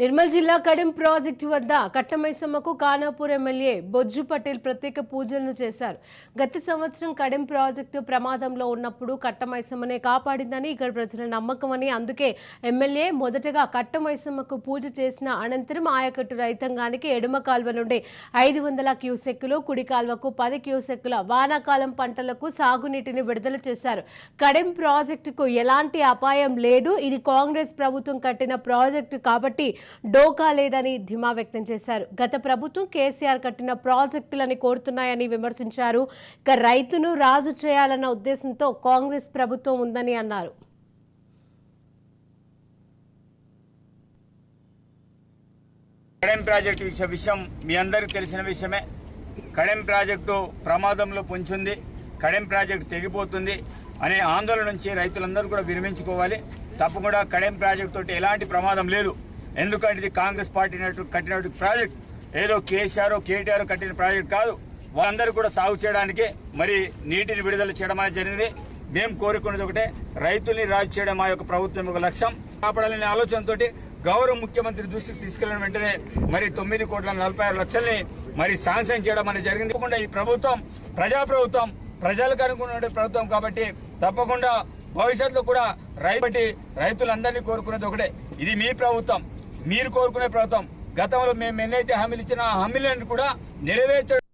నిర్మల్ జిల్లా కడెం ప్రాజెక్టు వద్ద కట్టమైసమ్మకు ఖానాపూర్ ఎమ్మెల్యే బొజ్జు పటేల్ ప్రత్యేక పూజలను చేశారు. గత సంవత్సరం కడెం ప్రాజెక్టు ప్రమాదంలో ఉన్నప్పుడు కట్టమైసమ్మనే కాపాడిందని ఇక్కడ ప్రజల నమ్మకమని అందుకే ఎమ్మెల్యే మొదటగా కట్టమైసమ్మకు పూజ చేసిన అనంతరం ఆయకట్టు రైతాంగానికి ఎడమ కాల్వ నుండి ఐదు వందల క్యూసెక్కులు కుడి కాల్వకు పది క్యూసెక్కుల వానాకాలం పంటలకు సాగునీటిని విడుదల చేశారు. కడెం ప్రాజెక్టుకు ఎలాంటి అపాయం లేదు. ఇది కాంగ్రెస్ ప్రభుత్వం కట్టిన ప్రాజెక్టు కాబట్టి డోకా లేదని ధీమా వ్యక్తం చేశారు. గత ప్రభుత్వం కేసీఆర్ కట్టిన ప్రాజెక్టులని కోరుతున్నాయని విమర్శించారు. ఇక రైతును రాజు చేయాలన్న ఉద్దేశంతో కాంగ్రెస్ ప్రభుత్వం ఉందని అన్నారు. కడెం ప్రాజెక్టు విషయం మీ అందరికీ తెలిసిన విషయమే. కడెం ప్రాజెక్టు ప్రమాదంలో పొంచింది. కడెం ప్రాజెక్టు తెగిపోతుంది అనే ఆందోళన నుంచి రైతులందరూ కూడా విరమించుకోవాలి. తప్పకుండా కడెం ప్రాజెక్టు తోటి ఎలాంటి ప్రమాదం లేదు. ఎందుకంటే ఇది కాంగ్రెస్ పార్టీ కట్టినటువంటి ప్రాజెక్ట్ ఏదో కేసీఆర్ కేటీఆర్ కట్టిన ప్రాజెక్ట్ కాదు. వాళ్ళందరూ కూడా సాగు చేయడానికి మరి నీటిని విడుదల చేయడం అనేది జరిగింది. మేము కోరుకున్నది ఒకటే రైతుల్ని రాజు చేయడం మా యొక్క ప్రభుత్వం యొక్క లక్ష్యం. కాపాడాలనే ఆలోచనతోటి గౌరవ ముఖ్యమంత్రి దృష్టికి తీసుకెళ్ళిన వెంటనే మరి తొమ్మిది కోట్ల నలభై ఆరు లక్షల్ని మరి శాంక్షన్ చేయడం అనేది జరిగింది. తప్పకుండా ఈ ప్రభుత్వం ప్రజా ప్రభుత్వం ప్రజలకు అనుకున్న ప్రభుత్వం కాబట్టి తప్పకుండా భవిష్యత్తులో కూడా రైతు రైతులందరినీ కోరుకునేది ఒకటే. ఇది మీ ప్రభుత్వం. మీరు కోరుకునే ప్రభుత్వం. గతంలో మేము ఎన్నైతే హామీలు ఇచ్చినా ఆ హామీలను కూడా నెరవేర్చడం